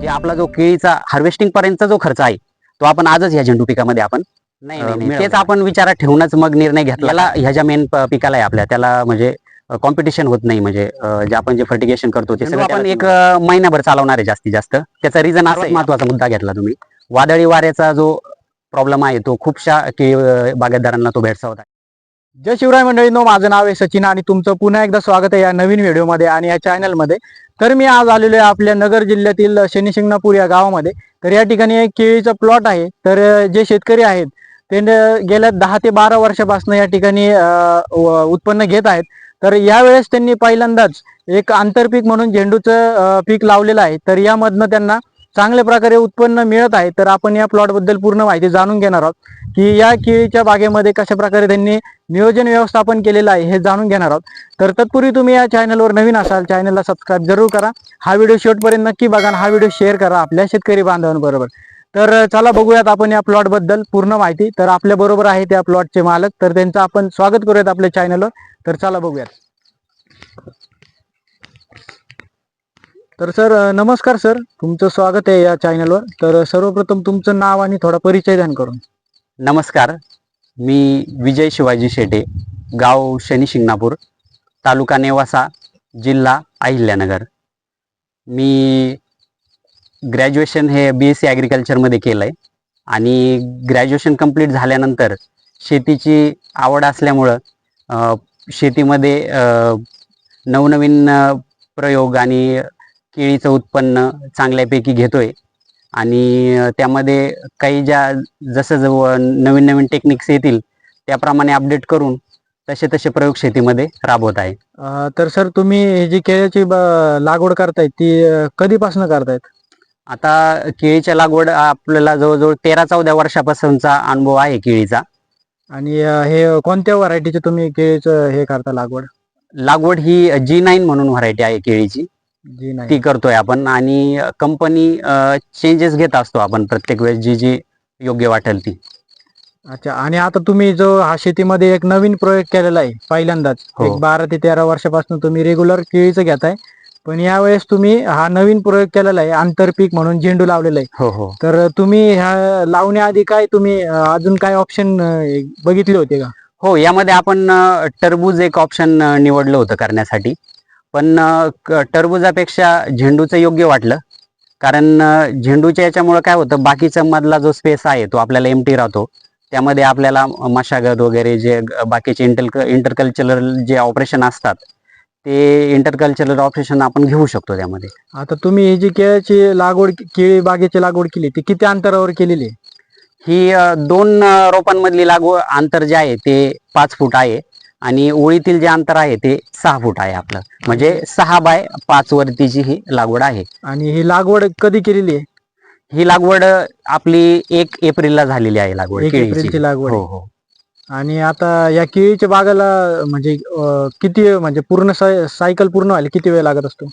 म्हणजे आपला जो केळीचा हार्वेस्टिंग पर्यंतचा जो खर्च आहे तो आपण आजच ह्या झेंडू पिकामध्ये आपण नाही तेच आपण विचारात ठेवूनच मग निर्णय घेतला. ह्या ज्या मेन पिकाला आहे आपल्या त्याला म्हणजे कॉम्पिटिशन होत नाही म्हणजे जे आपण जे फर्टिगेशन करतो ते सगळं आपण एक महिनाभर चालवणार आहे जास्तीत जास्त. त्याचा रिझन असा एक महत्त्वाचा मुद्दा घेतला तुम्ही. वादळी वाऱ्याचा जो प्रॉब्लेम आहे तो खूपशा केळी बागायतदारांना तो भेडसावत आहे. जय शिवराय मंडळींनो माझं नाव आहे सचिन आणि तुमचं पुन्हा एकदा स्वागत आहे या नवीन व्हिडिओमध्ये आणि या चॅनलमध्ये तर मी आज आलेलो आहे आपल्या नगर जिल्ह्यातील शनिशिंगणापूर या गावामध्ये. तर या ठिकाणी एक केळीचा प्लॉट आहे. तर जे शेतकरी आहेत ते गेल्या दहा ते बारा वर्षापासून या ठिकाणी व- उत्पन्न घेत आहेत. तर यावेळेस त्यांनी पहिल्यांदाच एक आंतरपीक म्हणून झेंडूचं पीक लावलेलं आहे. तर यामधनं त्यांना चांगल्या प्रकारे उत्पन्न मिळत आहे तर आपण या प्लॉटबद्दल पूर्ण माहिती जाणून घेणार आहोत. की या केळीच्या बागेमध्ये कशा प्रकारे त्यांनी नियोजन व्यवस्थापन केलेलं आहे हे जाणून घेणार आहोत. तर तत्पूर्वी तुम्ही या चॅनलवर नवीन असाल चॅनलला सबस्क्राईब जरूर करा. हा व्हिडिओ शेवटपर्यंत नक्की बघा हा व्हिडिओ शेअर करा आपल्या शेतकरी बांधवांबरोबर. तर चला बघूयात आपण या प्लॉटबद्दल पूर्ण माहिती. तर आपल्या बरोबर आहे त्या प्लॉटचे मालक तर त्यांचं आपण स्वागत करूयात आपल्या चॅनलवर तर चला बघूयात. तर सर नमस्कार सर. तुमचं स्वागत आहे या चॅनलवर तर सर्वप्रथम तुमचं नाव आणि थोडा परिचय ध्यान करून. नमस्कार. मी विजय शिवाजी शेटे गाव शनी शिंगणापूर तालुका नेवासा जिल्हा अहिल्यानगर. मी ग्रॅज्युएशन हे बी एस सी ॲग्रिकल्चरमध्ये केलं आहे आणि ग्रॅज्युएशन कंप्लीट झाल्यानंतर शेतीची आवड असल्यामुळं शेतीमध्ये नवनवीन प्रयोग आणि केळीचं उत्पन्न चांगल्यापैकी घेतोय. आणि त्यामध्ये काही ज्या जसं जवळ नवीन नवीन टेक्निक्स येतील त्याप्रमाणे अपडेट करून तसे तसे प्रयोग शेतीमध्ये राबवत आहे. तर सर तुम्ही ही जी केळ्याची ब- लागवड करतायत ती कधीपासून करतायत? आता केळीच्या लागवड आपल्याला जवळजवळ तेरा चौदा वर्षापासूनचा अनुभव आहे केळीचा. आणि हे कोणत्या व्हरायटीचे तुम्ही केळीचं हे करता लागवड? लागवड ही जी नाईन म्हणून व्हरायटी आहे केळीची. ती करतोय आपण आणि कंपनी चेंजेस घेत असतो आपण प्रत्येक वेळेस जी जी योग्य वाटेल ती. अच्छा आणि आता तुम्ही जो हा शेतीमध्ये एक नवीन प्रयोग केलेला आहे पहिल्यांदाच. हो. एक बारा ते तेरा वर्षापासून तुम्ही रेग्युलर केळीचं घेताय पण यावेळेस तुम्ही हा नवीन प्रयोग केलेला आहे आंतरपीक म्हणून झेंडू लावलेला आहे. हो हो. तर तुम्ही ह्या लावण्याआधी काय तुम्ही अं, अजून काय ऑप्शन बघितले होते का? हो यामध्ये आपण अ, टरबूज एक ऑप्शन निवडलं होतं करण्यासाठी. पण टरबुजापेक्षा झेंडूचं योग्य वाटलं. कारण झेंडूच्या याच्यामुळे काय होतं बाकीचा मधला जो स्पेस आहे तो आपल्याला एमटी राहतो. त्यामध्ये आपल्याला मशागत वगैरे जे बाकीचे इंटर इंटरकल्चरल जे ऑपरेशन असतात ते इंटरकल्चरल ऑपरेशन आपण घेऊ शकतो त्यामध्ये. आता तुम्ही ही जी केळ्याची लागवड केळी बागेची लागवड केली ती किती अंतरावर केलेली ही दोन रोपांमधली लागवड अंतर जे आहे ते पाच फूट आहे. आणि ओळीतील जे अंतर आहे ते सहा फूट आहे आपलं. म्हणजे सहा बाय पाच वरतीची ही लागवड आहे. आणि ही लागवड कधी केलेली आहे? ही लागवड आपली एक एप्रिलला झालेली आहे लागवड एक केळीची. एप्रिलची लागवड हो आहे. हो आणि आता या केळीच्या बागाला म्हणजे अं, किती म्हणजे पूर्ण सायकल पूर्ण व्हायला किती वेळ लागत असतो?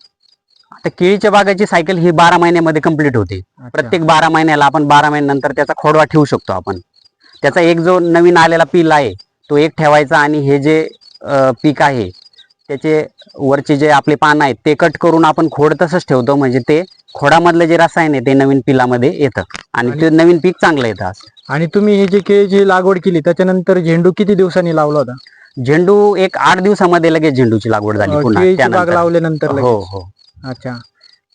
आता केळीच्या बागाची सायकल ही बारा महिन्यामध्ये कंप्लीट होते. प्रत्येक बारा महिन्याला आपण बारा महिन्यानंतर त्याचा खोडवा ठेवू शकतो आपण. त्याचा एक जो नवीन आलेला पील आहे तो एक ठेवायचा आणि हे जे पीक आहे त्याचे वरचे जे आपले पान आहेत ते कट करून आपण खोड तसंच ठेवतो. म्हणजे ते खोडामधलं जे रसायन आहे ते नवीन पिलामध्ये येतं. आणि ते नवीन पीक चांगलं येतं असं. आणि तुम्ही ही जी केळीची लागवड केली त्याच्यानंतर झेंडू किती दिवसांनी लावला होता? झेंडू एक आठ दिवसामध्ये लगेच झेंडूची लागवड झाली पुन्हा लावल्यानंतर. हो हो. अच्छा.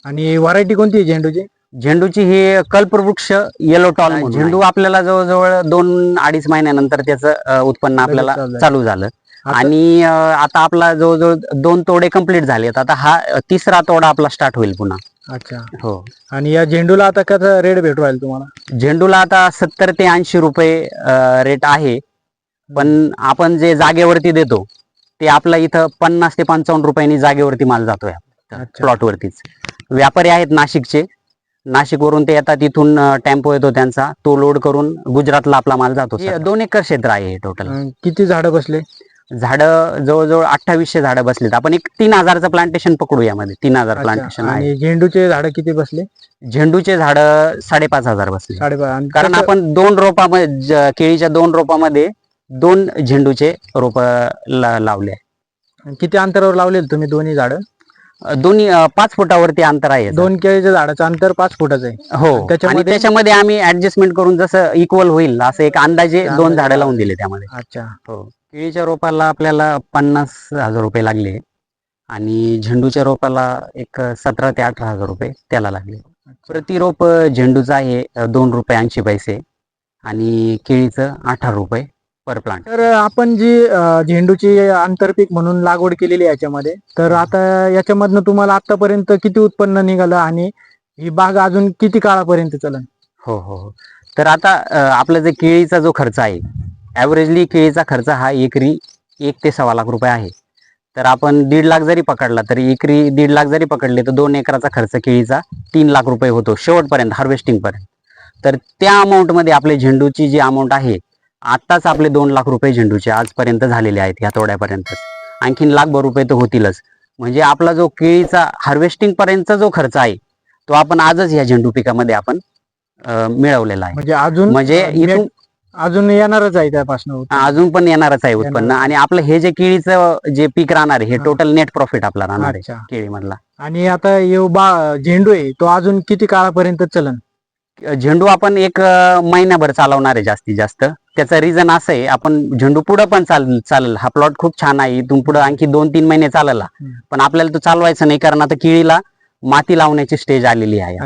आणि व्हरायटी कोणती आहे झेंडूची? झेंडूची ही कल्पवृक्ष येलो टॉल झेंडू आपल्याला जवळजवळ दोन अडीच महिन्यानंतर त्याचं उत्पन्न आपल्याला चालू झालं. झालं. आणि आता आपला जवळजवळ दोन तोडे कंप्लीट झालेत. आता हा तिसरा तोडा आपला स्टार्ट होईल पुन्हा. अच्छा. हो. आणि या झेंडूला आता कसा रेट भेटू राहील तुम्हाला? झेंडूला आता सत्तर ते ऐंशी रुपये रेट आहे. पण आपण जे जागेवरती देतो ते आपला इथं पन्नास ते पंचावन्न रुपयांनी जागेवरती माल जातोय. प्लॉटवरतीच. व्यापारी आहेत नाशिकचे. नाशिकवरून ते येतात इथून टेम्पो येतो त्यांचा. तो लोड करून गुजरातला आपला माल जातो हे दोन एकर क्षेत्र आहे टोटल किती झाडं बसले? झाडं जवळजवळ अठ्ठावीसशे झाडं बसलीत. आपण एक तीन हजारचं प्लांटेशन पकडू यामध्ये. तीन हजार. प्लांटेशन आहे आणि झेंडूचे झाडं किती बसले? झेंडूचे झाडं साडेपाच हजार बसले. साडेपाच. कारण आपण दोन रोपामध्ये ज- केळीच्या दोन रोपामध्ये दोन झेंडूचे रोप लावले. किती अंतरावर लावले तुम्ही दोन्ही झाडं? दोन्ही अ, पाच फुटावरती अंतर आहे. दोन केळीच्या झाडाचं अंतर पाच फुटाचं आहे. हो. आणि त्याच्यामध्ये- त्याच्यामध्ये आम्ही ऍडजस्टमेंट करून जसं इक्वल होईल असं एक अंदाजे दोन झाडं लावा. लावून दिले त्यामध्ये. अच्छा. हो. केळीच्या रोपाला आपल्याला पन्नास हजार रुपये लागले. आणि झेंडूच्या रोपाला एक सतरा ते अठरा हजार रुपये त्याला लागले. प्रति रोप झेंडूचं आहे अ, दोन रुपये ऐंशी पैसे. आणि केळीचं अठरा रुपये. पर प्लांट तर आपण जी अं, झेंडूची आंतरपीक म्हणून लागवड केलेली आहे याच्यामध्ये तर आता याच्यामधनं तुम्हाला आतापर्यंत किती उत्पन्न निघालं आणि ही बाग अजून किती काळापर्यंत चालेल हो हो हो. तर आता अ, आपला जे केळीचा जो खर्च आहे ॲव्हरेजली केळीचा खर्च हा एकरी एक ते सव्वा लाख रुपये आहे. तर आपण दीड लाख जरी पकडला तरी एकरी दीड लाख जरी पकडले तर दोन एकराचा खर्च केळीचा तीन लाख रुपये होतो शेवटपर्यंत हार्वेस्टिंगपर्यंत तर त्या अमाऊंटमध्ये आपले झेंडूची जी अमाऊंट आहे आत्ताच आपले दोन लाख रुपये झेंडूचे आजपर्यंत झालेले आहेत ह्या तोड्यापर्यंत. आणखीन लाखभर रुपये तर होतीलच. म्हणजे आपला जो केळीचा हार्वेस्टिंग पर्यंतचा जो खर्च आहे तो आपण आजच ह्या झेंडू पिकामध्ये आपण मिळवलेला आहे. म्हणजे अजून म्हणजे इथून अजून येणारच आहे त्यापासून अजून पण येणारच आहे उत्पन्न. आणि आपलं हे जे केळीचं जे पीक राहणार आहे हे. टोटल नेट प्रॉफिट आपला राहणार आहे केळीमधला. आणि आता बा झेंडू आहे तो अजून किती काळापर्यंत चलन? झेंडू आपण एक महिनाभर चालवणार आहे जास्तीत जास्त. त्याचं रिझन असं आहे आपण झेंडू पुढं पण चाल चालेल. हा प्लॉट खूप छान आहे इथून पुढे आणखी दोन तीन महिने चालला. पण आपल्याला तो चालवायचा नाही कारण आता केळीला माती लावण्याची स्टेज आलेली आहे.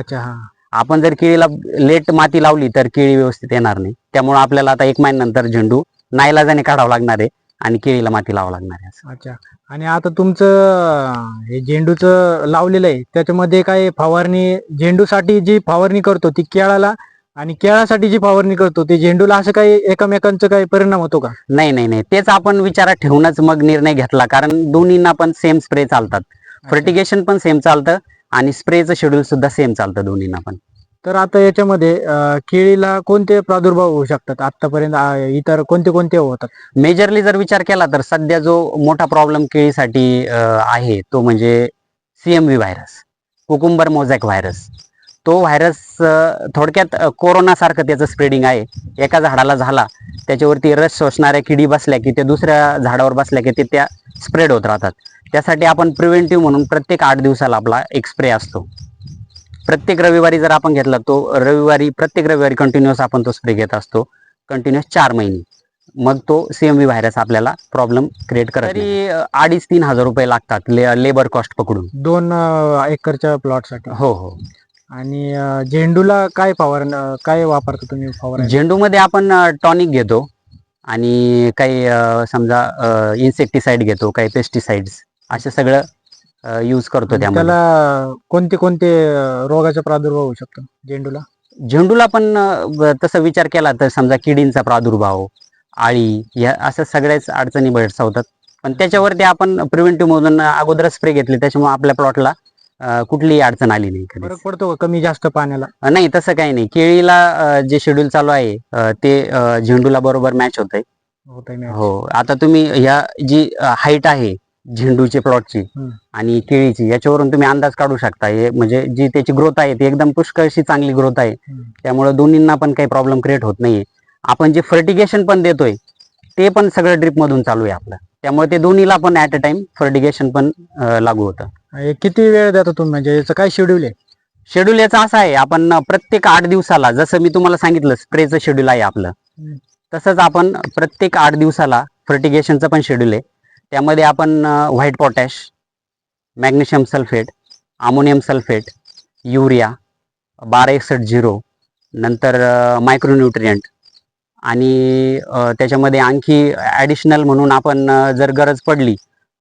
आपण जर केळीला लेट माती लावली तर केळी व्यवस्थित येणार नाही. त्यामुळे आपल्याला आता एक महिन्यानंतर झेंडू नाईलाजाने काढावं लागणार आहे आणि केळीला माती लावावं लागणार आहे. अच्छा. आणि आता तुमचं हे झेंडूचं लावलेलं आहे त्याच्यामध्ये काय फवारणी झेंडूसाठी जी फवारणी करतो ती केळाला आणि केळासाठी जी फवारणी करतो ते झेंडूला असं काही एकमेकांचा काही परिणाम होतो का? नाही नाही नाही. तेच आपण विचारात ठेवूनच मग निर्णय घेतला. कारण दोन्हींना पण सेम स्प्रे चालतात. फर्टिगेशन पण सेम चालतं आणि स्प्रेचं शेड्यूल सुद्धा सेम चालतं दोन्हींना पण. तर आता याच्यामध्ये केळीला कोणते प्रादुर्भाव होऊ शकतात? आतापर्यंत इतर कोणते कोणते होतात? मेजरली जर विचार केला तर सध्या जो मोठा प्रॉब्लेम केळीसाठी आहे तो म्हणजे CMV virus cucumber mosaic virus तो व्हायरस थोडक्यात कोरोनासारखं त्याचं स्प्रेडिंग आहे. एका झाडाला झाला त्याच्यावरती रस शोषणाऱ्या किडी बसल्या की ते दुसऱ्या झाडावर बसल्या की ते त्या स्प्रेड होत राहतात. त्यासाठी आपण प्रिव्हेंटिव्ह म्हणून प्रत्येक आठ दिवसाला आपला एक स्प्रे असतो. प्रत्येक रविवारी जर आपण घेतला तो रविवारी प्रत्येक रविवारी कंटिन्युअस आपण तो स्प्रे घेत असतो. कंटिन्युअस चार महिने. मग तो सीएमव्ही व्हायरस आपल्याला प्रॉब्लेम क्रिएट करत तरी अडीच तीन हजार रुपये लागतात लेबर कॉस्ट पकडून. दोन एकरच्या प्लॉटसाठी हो हो. आणि अं, झेंडूला काय फवार काय वापरता तुम्ही फवार झेंडूमध्ये आपण टॉनिक घेतो. आणि काही अं, समजा इन्सेक्टिसाइड घेतो काही पेस्टिसाइड्स असे सगळं यूज करतो त्यामध्ये. त्याला कोणते कोणते अं, रोगाचा प्रादुर्भाव होऊ शकतो झेंडूला? झेंडूला पण अं, ब- तसं विचार केला तर समजा किडींचा प्रादुर्भाव आळी या अशा सगळ्याच अडचणी भेडसावतात पण त्याच्यावरती आपण प्रिव्हेंटिव्ह मधून अगोदर स्प्रे घेतले त्याच्यामुळे आपल्या प्लॉटला कुठलीही अडचण आली नाही. फरक पडतो का कमी जास्त पाण्याला? नाही तसं काही नाही. केळीला अं, जे शेड्यूल चालू आहे अं, ते अं, झेंडूला बरोबर मॅच होत होत आहे हो. आता तुम्ही ह्या जी हाईट आहे झेंडूची प्लॉटची हम्म. आणि केळीची याच्यावरून तुम्ही अंदाज काढू शकता. हे म्हणजे जी त्याची ग्रोथ आहे ती एकदम पुष्कळशी चांगली ग्रोथ आहे. त्यामुळे दोन्हींना पण काही प्रॉब्लेम क्रिएट होत नाहीये. आपण जे फर्टिगेशन पण देतोय ते पण सगळं ड्रिप मधून चालू आहे आपलं. त्यामुळे ते दोन्हीला पण ऍट अ टाइम फर्टिगेशन पण अं, लागू होतं. हे किती वेळ देता तुम्ही? म्हणजे याचं काय शेड्यूल आहे? शेड्यूल याचा असा आहे आपण प्रत्येक आठ दिवसाला जसं मी तुम्हाला सांगितलं स्प्रेचं शेड्यूल आहे आपलं. हम्म. तसंच आपण प्रत्येक आठ दिवसाला फर्टिगेशनचं पण शेड्यूल आहे. त्यामध्ये आपण white potash magnesium sulphate ammonium sulphate urea बारा एकसष्ट झिरो नंतर मायक्रोन्युट्रियंट आणि अ, त्याच्यामध्ये आणखी ॲडिशनल म्हणून आपण अ, जर गरज पडली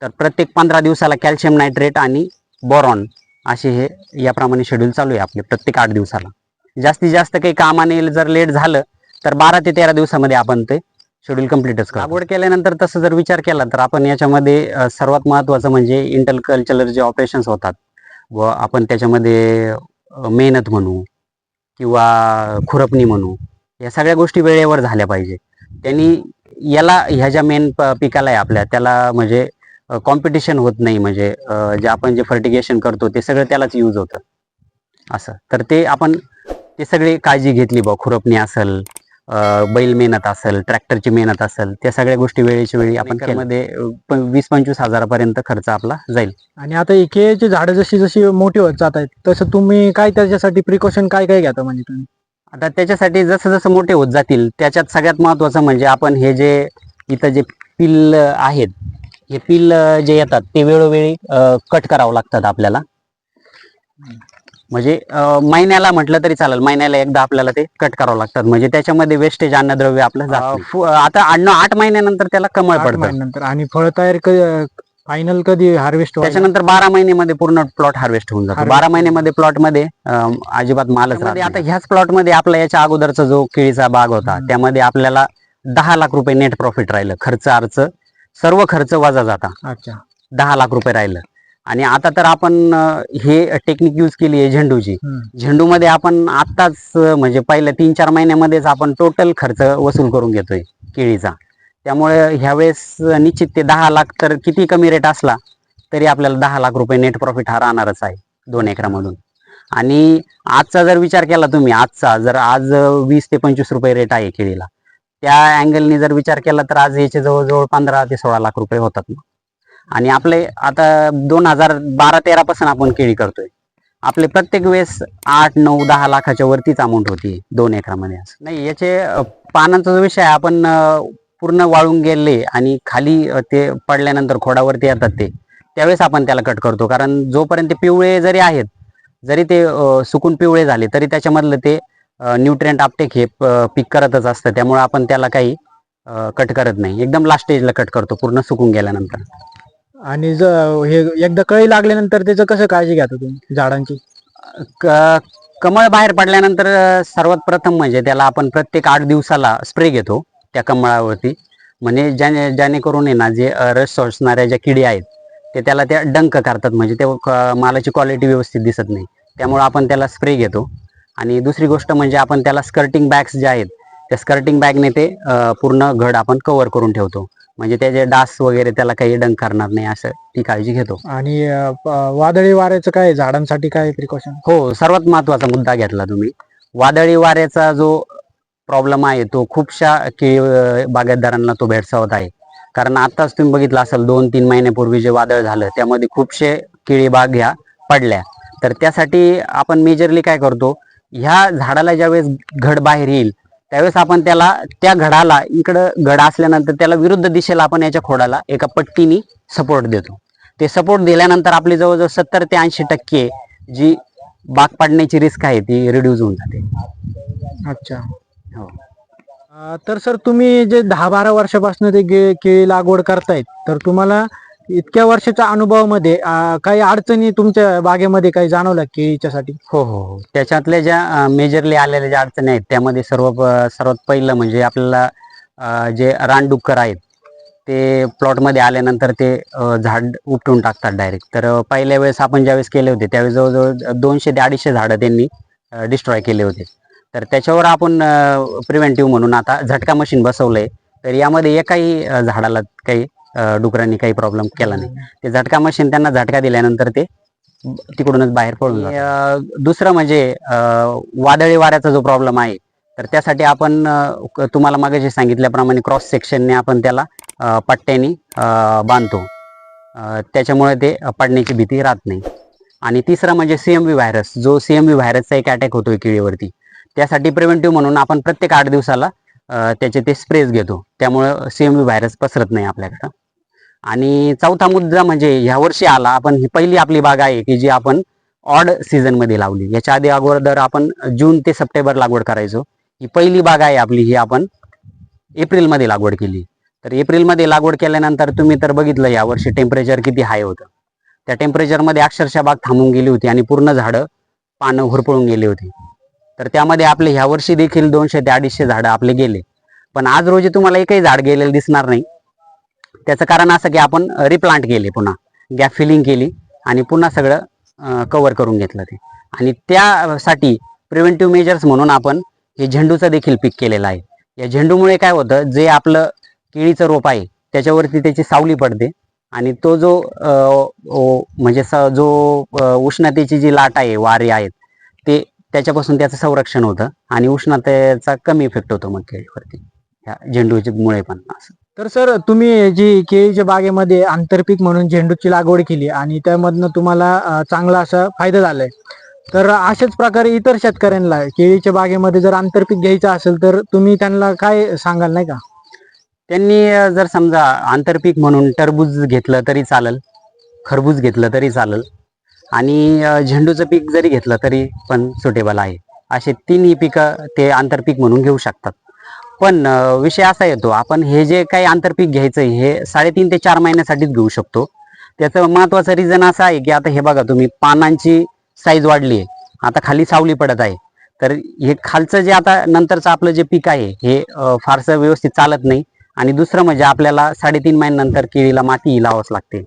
तर प्रत्येक पंधरा दिवसाला कॅल्शियम नायट्रेट आणि बोरॉन असे हे याप्रमाणे शेड्यूल चालू आहे आपले प्रत्येक आठ दिवसाला. जास्तीत जास्त काही कामाने जर लेट झालं तर बारा ते तेरा दिवसामध्ये आपण ते शेड्यूल कम्प्लीटच करू लागवड केल्यानंतर तसं जर विचार केला तर आपण याच्यामध्ये सर्वात महत्त्वाचं म्हणजे इंटल कल्चरल जे ऑपरेशन्स होतात व आपण त्याच्यामध्ये मेहनत म्हणू किंवा खुरपणी म्हणू या सगळ्या गोष्टी वेळेवर झाल्या पाहिजे. त्यांनी याला ह्या ज्या मेन पिकाला आहे आपल्या त्याला म्हणजे कॉम्पिटिशन होत नाही म्हणजे जे आपण जे फर्टिगेशन करतो ते सगळं त्यालाच यूज होतं. असं. तर ते आपण ते सगळे काळजी घेतली बा खुरपणी असेल बैल मेहनत असेल ट्रॅक्टरची मेहनत असेल त्या सगळ्या गोष्टी वेळेच्या वेळी आपण मध्ये वीस पंचवीस हजारापर्यंत खर्च आपला जाईल. आणि आता ही केळीची झाडं जशी जशी मोठी होत जात आहेत तसं तुम्ही काय त्याच्यासाठी प्रिकॉशन काय काय घेता म्हणजे तुम्ही? आता त्याच्यासाठी जसं जसं मोठे होत जातील त्याच्यात सगळ्यात महत्वाचं म्हणजे आपण हे जे इथं जे पिल आहेत हे पिल जे येतात ते वेळोवेळी कट करावं लागतात आपल्याला. म्हणजे महिन्याला म्हटलं तरी चालेल. महिन्याला एकदा आपल्याला ते कट करावं लागतात. म्हणजे त्याच्यामध्ये वेस्टेज अन्नद्रव्य आपलं जात आता आठ आठ महिन्यानंतर त्याला कमळ पडतं. आणि फळ तयार फायनल कधी हार्वेस्ट त्याच्यानंतर बारा महिन्यामध्ये पूर्ण प्लॉट हार्वेस्ट होऊन जातो. बारा महिन्यामध्ये प्लॉटमध्ये अजिबात मालच राहत आता ह्याच प्लॉटमध्ये आपला याच्या अगोदरचा जो केळीचा बाग होता. त्यामध्ये आपल्याला दहा लाख रुपये नेट प्रॉफिट राहिलं. खर्च अर्च सर्व खर्च वजा जाता. अच्छा. दहा लाख रुपये राहिलं. आणि आता तर आपण अं, हे टेक्निक यूज केली आहे झेंडूची. हम्म. झेंडूमध्ये आपण आत्ताच अं, म्हणजे पहिल्या तीन चार महिन्यामध्येच आपण टोटल खर्च वसूल करून घेतोय केळीचा. त्यामुळे ह्यावेळेस निश्चित ते दहा लाख तर किती कमी रेट असला तरी आपल्याला दहा लाख रुपये नेट प्रॉफिट हा राहणारच आहे दोन एकरामधून. आणि आजचा जर विचार केला तुम्ही आजचा जर आज अं, वीस ते पंचवीस रुपये रेट आहे केळीला. त्या अँगलनी जर विचार केला तर आज याचे जवळजवळ पंधरा ते सोळा लाख रुपये होतात मग. आणि आपले आता दोन हजार बारा तेरा पासून आपण केळी करतोय. आपले प्रत्येक वेळेस आठ नऊ दहा लाखाच्या वरतीच अमाऊंट होती दोन एकरामध्ये नाही याचे पानांचा जो विषय आहे आपण पूर्ण वाळून गेले आणि खाली ते पडल्यानंतर खोडावरती येतात ते त्यावेळेस आपण त्याला कट करतो. कारण जोपर्यंत ते पिवळे जरी आहेत जरी ते सुकून पिवळे झाले तरी त्याच्यामधलं ते न्यूट्रिएंट आपटेक हे पीक करतच असतं. त्यामुळे आपण त्याला काही कट करत नाही. एकदम लास्ट स्टेजला कट करतो पूर्ण सुकून गेल्यानंतर. आणि ज- हे एकदा कळी लागल्यानंतर त्याचं कसं काळजी घेता तुम्ही झाडांची? क- कमळ बाहेर पडल्यानंतर अं, सर्वात प्रथम म्हणजे त्याला आपण प्रत्येक आठ दिवसाला स्प्रे घेतो त्या कमळावरती. म्हणजे ज्याने जेणेकरून आहे ना जे अं, रस सोसणाऱ्या ज्या किडी आहेत ते त्याला त्या डंक करतात. म्हणजे ते क- मालाची क्वालिटी व्यवस्थित दिसत नाही. त्यामुळे आपण त्याला स्प्रे घेतो. आणि दुसरी गोष्ट म्हणजे आपण त्याला स्कर्टिंग बॅग्स ज्या आहेत त्या स्कर्टिंग बॅगने ते पूर्ण घड आपण कव्हर करून ठेवतो. म्हणजे त्याचे डास वगैरे त्याला काही डंक करणार नाही असं ती काळजी घेतो. आणि वादळी वाऱ्याचं काय झाडांसाठी काय प्रिकॉशन हो सर्वात महत्त्वाचा मुद्दा घेतला तुम्ही. वादळी वाऱ्याचा जो प्रॉब्लेम आहे तो खूपशा केळी बागायतदारांना तो भेडसावत आहे. कारण आताच तुम्ही बघितलं असेल दोन तीन महिन्यापूर्वी जे वादळ झालं त्यामध्ये खूपशे केळी बाग ह्या पडल्या. तर त्यासाठी आपण मेजरली काय करतो ह्या झाडाला ज्यावेळेस घड बाहेर येईल त्यावेळेस आपण त्याला त्या घडाला इकडं घड असल्यानंतर त्याला विरुद्ध दिशेला आपण याच्या खोडाला एका पट्टीने सपोर्ट देतो. ते सपोर्ट दिल्यानंतर आपली जवळजवळ सत्तर ते ऐंशी टक्के जी बाग पडण्याची रिस्क आहे ती रिड्यूस होऊन जाते. अच्छा. हो. तर सर तुम्ही जे दहा बारा वर्षापासून ते गे- केळी लागवड करतायत तर तुम्हाला इतक्या वर्षाच्या अनुभवामध्ये अं, काही अडचणी तुमच्या बागेमध्ये काही जाणवल्या केळीच्यासाठी हो हो हो. त्याच्यातल्या ज्या मेजरली आलेल्या ज्या अडचणी आहेत त्यामध्ये सर्व प- सर्वात पहिलं म्हणजे आपल्याला जे रानडुक्कर आहेत ते प्लॉटमध्ये आल्यानंतर ते झाड उपटून टाकतात डायरेक्ट तर पहिल्या वेळेस आपण ज्यावेळेस केले होते त्यावेळेस जवळजवळ दोनशे ते अडीचशे झाडं त्यांनी डिस्ट्रॉय केले होते. तर त्याच्यावर आपण प्रिव्हेंटिव्ह म्हणून आता झटका मशीन बसवलंय. तर यामध्ये एकाही झाडाला काही डुकरांनी काही प्रॉब्लेम केला नाही. ते झटका मशीन त्यांना झटका दिल्यानंतर ते तिकडूनच बाहेर पडून दुसरं म्हणजे वादळी वाऱ्याचा जो प्रॉब्लेम आहे तर त्यासाठी आपण तुम्हाला मागाशी सांगितल्याप्रमाणे क्रॉस सेक्शनने आपण त्याला पट्ट्याने बांधतो. त्याच्यामुळे ते पडण्याची भीती राहत नाही. आणि तिसरं म्हणजे सीएमव्ही व्हायरस जो सीएमव्ही व्हायरसचा एक अटॅक होतोय केळीवरती त्यासाठी प्रिव्हेंटिव्ह म्हणून आपण प्रत्येक आठ दिवसाला त्याचे ते स्प्रेज घेतो. त्यामुळे सीएमव्ही व्हायरस पसरत नाही आपल्याकडं. आणि चौथा मुद्दा म्हणजे ह्या वर्षी आला आपण ही पहिली आपली बाग आहे की जी आपण ऑड सीझनमध्ये लावली. याच्या आधी अगोदर आपण जून ते सप्टेंबर लागवड करायचो. ही पहिली बाग आहे आपली ही आपण एप्रिलमध्ये लागवड केली. तर एप्रिलमध्ये लागवड केल्यानंतर तुम्ही तर बघितलं या वर्षी टेम्परेचर किती हाय होतं. त्या टेम्परेचरमध्ये अक्षरशः बाग थांबून गेली होती आणि पूर्ण झाडं पानं हुरपळून गेली होती. तर त्यामध्ये आपले ह्या वर्षी देखील दोनशे ते अडीचशे झाडं आपले गेले. पण आज रोजी तुम्हाला एकही झाड गेलेलं दिसणार नाही. त्याचं कारण असं की आपण रिप्लांट केले पुन्हा. गॅप फिलिंग केली आणि पुन्हा सगळं कवर करून घेतलं ते. आणि त्यासाठी प्रिव्हेंटिव्ह मेजर्स म्हणून आपण हे झेंडूचं देखील पीक केलेलं आहे. या झेंडूमुळे काय होतं जे आपलं केळीचं रोप आहे त्याच्यावरती त्याची सावली पडते आणि तो जो म्हणजे स- जो उष्णतेची जी लाट आहे वारे आहेत ते त्याच्यापासून त्याचं संरक्षण होतं आणि उष्णतेचा कमी इफेक्ट होतो मग केळीवरती. ह्या झेंडूच्या मुळे पण असं. तर सर तुम्ही जी केळीच्या बागेमध्ये आंतरपीक म्हणून झेंडूची लागवड केली आणि त्यामधनं तुम्हाला चांगला असा फायदा झालाय. तर अशाच प्रकारे इतर शेतकऱ्यांना केळीच्या बागेमध्ये जर आंतरपीक घ्यायचं असेल तर तुम्ही त्यांना काय सांगाल नाही का? त्यांनी जर समजा आंतरपीक म्हणून टरबूज घेतलं तरी चालेल खरबूज घेतलं तरी चालेल आणि झेंडूचं पीक जरी घेतलं तरी पण सुटेबल आहे. असे तिन्ही पिकं ते आंतरपीक म्हणून घेऊ शकतात. पण विषय असा येतो आपण हे जे काही आंतरपीक घ्यायचं हे साडेतीन ते चार महिन्यासाठीच घेऊ शकतो. त्याचं महत्वाचं रिझन असं आहे की आता हे बघा तुम्ही पानांची साईज वाढली आहे आता खाली सावली पडत आहे. तर हे खालचं जे आता नंतरचं आपलं जे पीक आहे हे फारसं व्यवस्थित चालत नाही. आणि दुसरं म्हणजे आपल्याला साडेतीन महिन्यानंतर केळीला माती लावावंच लागते.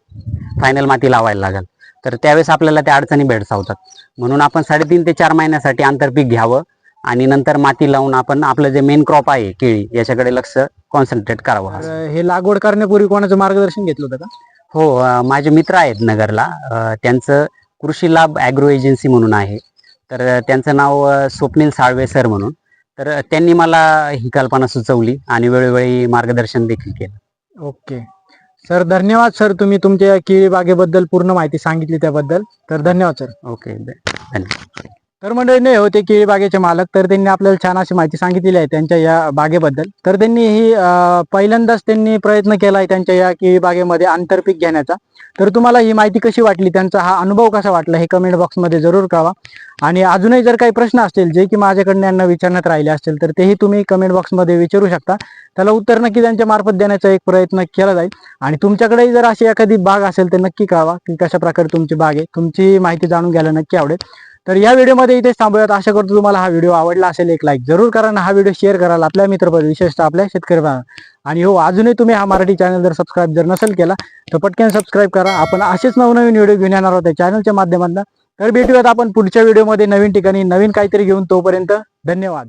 फायनल माती लावायला लागेल. तर त्यावेळेस आपल्याला त्या अडचणी भेडसावतात. म्हणून आपण साडेतीन ते चार महिन्यासाठी आंतरपीक घ्यावं. आणि नंतर माती लावून आपण आपलं जे मेन क्रॉप आहे केळी याच्याकडे लक्ष कॉन्सन्ट्रेट करावं तर हे लागवड करण्यापूर्वी कोणाचं मार्गदर्शन घेतलं होतं का? हो अं, माझे मित्र आहेत नगरला. अं, त्यांचं कृषी लाभ ॲग्रो एजन्सी म्हणून आहे. तर अं, त्यांचं नाव अं, स्वप्नील साळवे सर म्हणून. तर अं, त्यांनी मला ही कल्पना सुचवली आणि वेळोवेळी मार्गदर्शन देखील केलं. ओके. सर धन्यवाद सर तुम्ही तुमच्या केळी बागेबद्दल पूर्ण माहिती सांगितली त्याबद्दल. तर धन्यवाद सर. ओके धन्यवाद. तर मंडळी नाही होते केळी बागेचे मालक तर त्यांनी आपल्याला छान अशी माहिती सांगितलेली आहे त्यांच्या या बागेबद्दल. तर त्यांनी ही पहिल्यांदाच त्यांनी प्रयत्न केला आहे त्यांच्या या केळी बागेमध्ये आंतरपीक घेण्याचा. तर तुम्हाला ही माहिती कशी वाटली? त्यांचा हा अनुभव कसा वाटला? हे कमेंट बॉक्समध्ये जरूर कळवा. आणि अजूनही जर काही प्रश्न असतील जे की माझ्याकडनं यांना विचारण्यात राहिले असतील तर तेही तुम्ही कमेंट बॉक्समध्ये विचारू शकता. त्याला उत्तर नक्की त्यांच्या मार्फत देण्याचा एक प्रयत्न केला जाईल. आणि तुमच्याकडेही जर अशी एखादी बाग असेल तर नक्की कळवा की कशा प्रकारे तुमची बाग आहे. तुमची माहिती जाणून घ्यायला नक्की आवडेल. तर या व्हिडिओमध्ये इथेच थांबूयात. आशा करतो तुम्हाला हा व्हिडिओ आवडला असेल एक लाईक जरूर करा ना हा व्हिडिओ शेअर कराल आपल्या मित्रपद विशेषतः आपल्या शेतकरी बांधवांना. आणि हो अजूनही तुम्ही हा मराठी चॅनल जर सबस्क्राईब जर नसेल केला तर पटकन सबस्क्राईब करा. आपण असेच नवनवीन व्हिडिओ घेऊन येणार आहोत चॅनलच्या माध्यमातून. तर भेटूयात आपण पुढच्या व्हिडिओमध्ये नवीन ठिकाणी नवीन काहीतरी घेऊन तोपर्यंत धन्यवाद.